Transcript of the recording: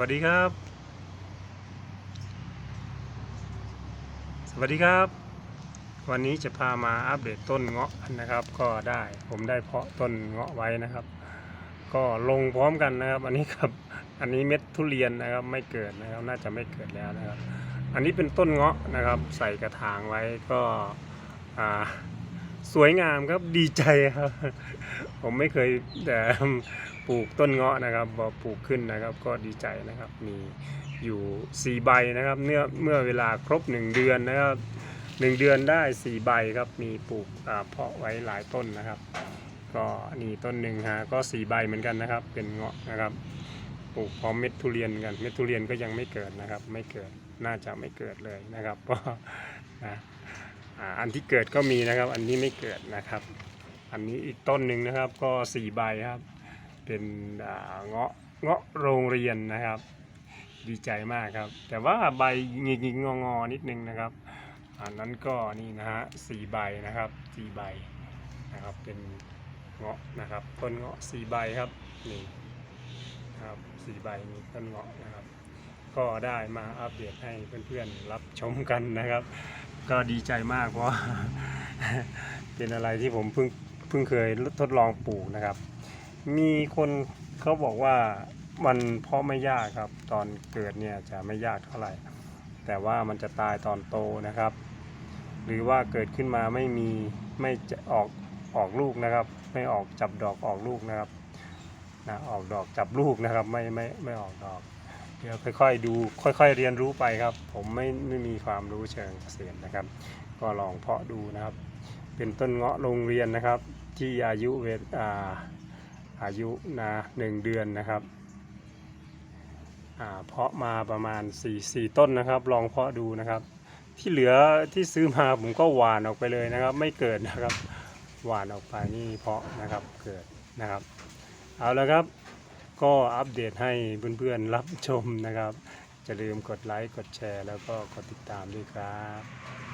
วัสดีครับ สวัสดีครับ วันนี้จะพามาอัปเดตต้นเงาะนะครับ ก็ได้ผมได้เพาะต้นเงาะไว้นะครับ ก็ลงพร้อมกันนะครับ อันนี้ครับอันนี้เม็ดทุเรียนนะครับไม่เกิดนะครับ น่าจะไม่เกิดแล้วนะครับ อันนี้เป็นต้นเงาะนะครับ ใส่กระถางไว้ก็อ่า สวยงามครับดีใจครับ ผมไม่เคยแต่ปลูกต้นเงาะนะครับพอปลูกขึ้นนะครับ ก็ดีใจนะครับ มีอยู่สี่ใบนะครับเมื่อเมื่อเวลาครบหนึ่งเดือนนะครับหนึ่งเดือนได้สี่ใบครับมีปลูกอ่าเพาะไว้หลายต้นนะครับ ก็นี่ต้นหนึ่งฮะก็สี่ใบเหมือนกันนะครับ เป็นเงาะนะครับปลูกพร้อมเม็ดทุเรียนกันเม็ดทุเรียนก็ยังไม่เกิดนะครับ ไม่เกิดน่าจะไม่เกิดเลยนะครับเพราะนะ อันที่เกิดก็มีนะครับ อันนี้ไม่เกิดนะครับ อันนี้อีกต้นหนึ่งนะครับก็สี่ใบครับ เป็นเงาะเงาะโรงเรียนนะครับ ดีใจมากครับ แต่ว่าใบหงิกๆงองอนิดนึงนะครับ อันนั้นก็นี่นะฮะสี่ใบนะครับสี่ใบนะครับเป็นเงาะนะครับต้นเงาะสี่ใบครับนี่นะครับสี่ใบมีต้นเงาะนะครับ ก็ได้มาอัปเดตให้เพื่อนๆรับชมกันนะครับ ก็ดีใจมากเพราะ เป็นอะไรที่ผมเพิ่งเพิ่งเคยทดลองปลูกนะครับ มีคนเขาบอกว่ามันเพาะไม่ยากครับ ตอนเกิดเนี่ยจะไม่ยากเท่าไหร่ แต่ว่ามันจะตายตอนโตนะครับ หรือว่าเกิดขึ้นมาไม่มีไม่จะออกออกลูกนะครับ ไม่ออกจับดอกออกลูกนะครับนะออกดอกจับลูกนะครับ ไม่ไม่ไม่ออกดอก เดี๋ยวค่อยๆดูค่อยๆเรียนรู้ไปครับ ผมไม่ไม่มีความรู้เชิงเกษตรนะครับ ก็ลองเพาะดูนะครับ เป็นต้นเงาะโรงเรียนนะครับ ที่อายุเวทอ่าอายุนะหนึ่งเดือนนะครับเพาะมาประมาณ4 4ต้นนะครับ ลองเพาะดูนะครับ ที่เหลือที่ซื้อมาผมก็หวานออกไปเลยนะครับ ไม่เกิดนะครับ หวานออกไปนี่เพาะนะครับเกิดนะครับ เอาละครับ ก็อัปเดตให้เพื่อนๆรับชมนะครับจะลืมกดไลค์ กดแชร์ แล้วก็กดติดตามด้วยครับ